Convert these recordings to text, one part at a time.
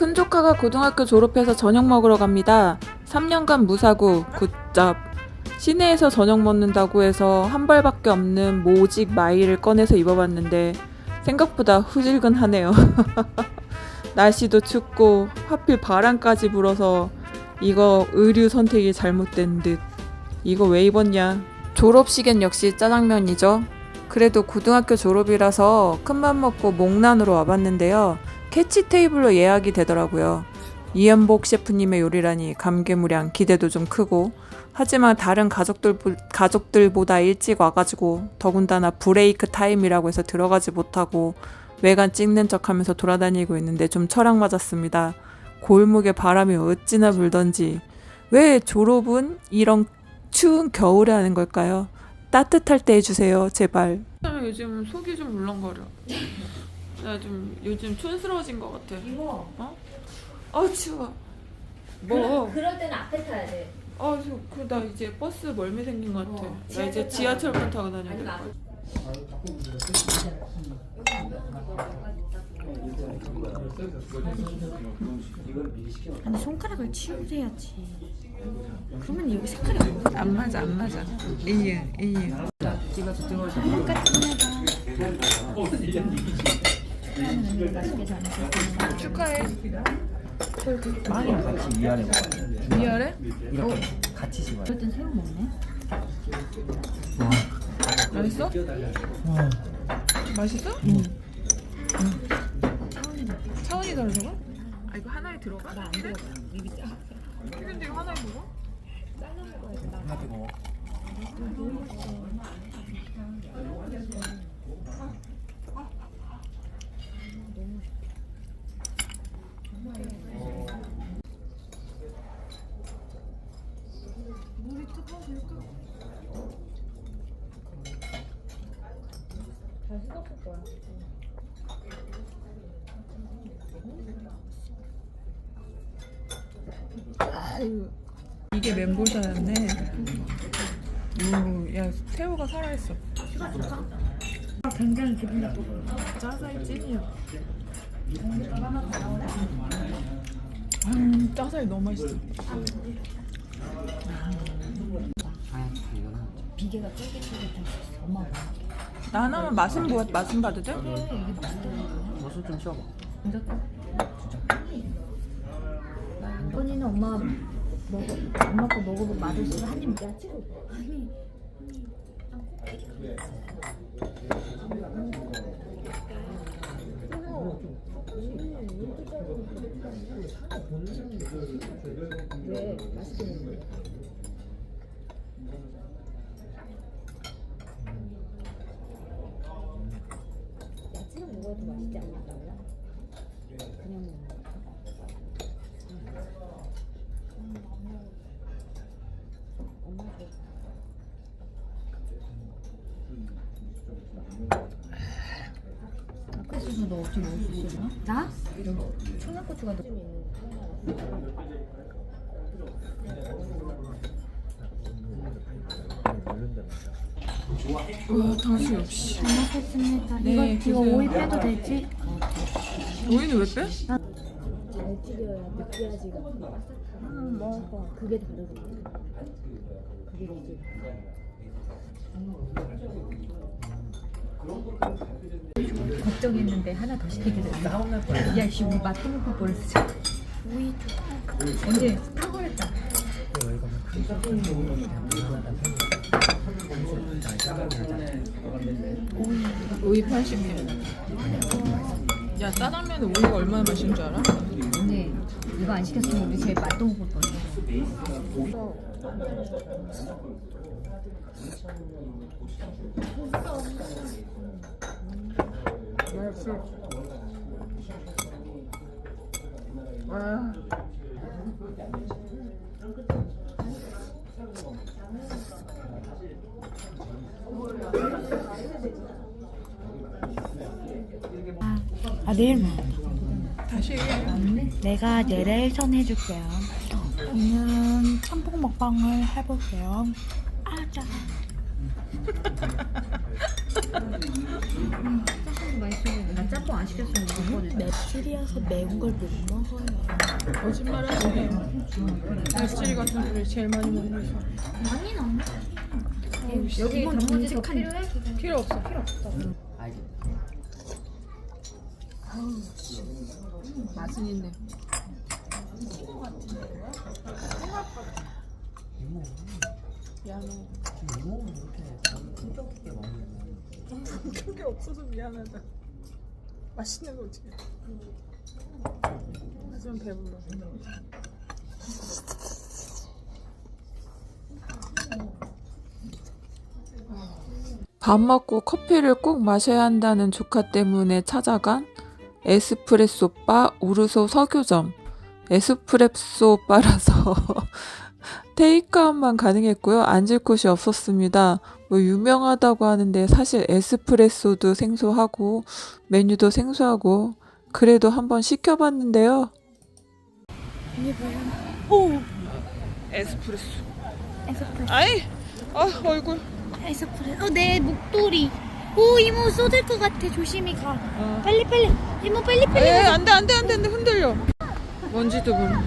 큰 조카가 고등학교 졸업해서 저녁 먹으러 갑니다. 3년간 무사고 굿잡. 시내에서 저녁 먹는다고 해서 한 벌밖에 없는 모직 마이를 꺼내서 입어봤는데 생각보다 후질근하네요. 날씨도 춥고 하필 바람까지 불어서 이거 의류 선택이 잘못된 듯. 이거 왜 입었냐? 졸업식엔 역시 짜장면이죠. 그래도 고등학교 졸업이라서 큰맘 먹고 목란으로 와봤는데요. 캐치 테이블로 예약이 되더라고요. 이연복 셰프님의 요리라니 감개무량 기대도 좀 크고 하지만 다른 가족들 가족들보다 일찍 와가지고 더군다나 브레이크 타임이라고 해서 들어가지 못하고 외관 찍는 척하면서 돌아다니고 있는데 좀 철학 맞았습니다. 골목에 바람이 어찌나 불던지 왜 졸업은 이런 추운 겨울에 하는 걸까요? 따뜻할 때 해주세요 제발. 요즘 속이 좀 울렁거려. 나 좀 요즘 촌스러워진 것 같아. 이거 어? 아 추워. 뭐? 그럴 때는 앞에 타야 돼. 아, 저, 그, 나 이제 버스 멀미 생긴 것 같아. 어, 나 이제 지하철 지하철만 타고 다녀야 될 거야. 앞에 아니 손가락을 치우세야지. 그러면 여기 색깔이 안 나. 안 맞아, 안 맞아. 이응, 이 응. 맛있게 잘 먹었습니다. 축하해. 빵이랑 같이 위아래 먹어야 돼. 미안해? 이렇게 같이 씹어야 돼. 어럴 땐 새우 먹네. 맛있어? 맛있어? 차원이 다르다고? 아, 이거 하나에 들어가? 나안 들어가. 입이 짜. 근데 이거 하나에 먹어? 하나 뜨거워. 이게 멘보샤였네. 오, 야, 새우가 살아있어. 굉장히 기분 나쁘고. 짜살 찐이야. 음, 짜살 너무 맛있어. 하나. 비계가 쫄깃쫄깃할 수 있어. 엄마가. 나 하나만 맛은 뭐, 맛은 봐도 돼? 버섯 좀. 진짜? 언니는 엄마 먹어 엄마 거 먹어보고 맛없으면 한입 야채로 아니 왜 맛있겠는데 야채로 먹어도 맛있지 않나? 그냥 먹는 거 그래서 너 어떻게 먹을 수 있어? 나? 청양고추가 더 와, 당신 역시. 잘 먹겠습니다. 네, 이거 이거 드세요. 오이 빼도 되지? 오이는 왜 빼? 잘 튀겨야 느끼하지가 음, 먹어. 그게 다르거든. 그게 되지. 걱정했는데 하나 더 시키게 됐어. 야, 씨, 우리 맛도 못볼 뻔했어. 오이 언제 사과했다. 오이 80개. 야, 짜장면에 오이가 얼마나 맛있는 줄 알아? 언니 이거 안 시켰으면 우리 제일 맛도 못볼 뻔했어. 맛있어. 와. 아 내일 뭐? 다시 내가 내레이션 해줄게요. 오늘은 짬뽕 먹방을 해볼게요. 아, 짜. 음, 짬뽕 맛있어. 나 짬뽕 안 좋거든. 맵찔이어서 매운 걸 못 먹어요. 거짓말하시네. 날치리 같은 소리 제일 많이 먹는 많이 안 먹어. 여기 단무지 필요해? 필요 없어. 필요 없어. 알지? 맛은 있네. 이모 미안해. 이모는 이렇게 성격 있게 먹는 그게 없어서 미안하다. 맛있는 거지. 하지만 배불러. 밥 먹고 커피를 꼭 마셔야 한다는 조카 때문에 찾아간 에스프레소 바 우르소 서교점. 에스프레소 바라서 테이크아웃만 가능했고요. 앉을 곳이 없었습니다. 뭐 유명하다고 하는데 사실 에스프레소도 생소하고 메뉴도 생소하고 그래도 한번 시켜봤는데요. 이게 뭐야? 오! 에스프레소. 에스프레소. 아이, 아 얼굴. 에스프레소. 어, 내 목도리. 오, 이모 쏟을 것 같아. 조심히 가. 빨리, 빨리. 이모, 빨리, 빨리. 에 안돼 안돼 안돼 안돼 흔들려. 먼지도 물. 아,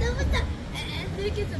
너무 짜. 에, 에, 들켰어.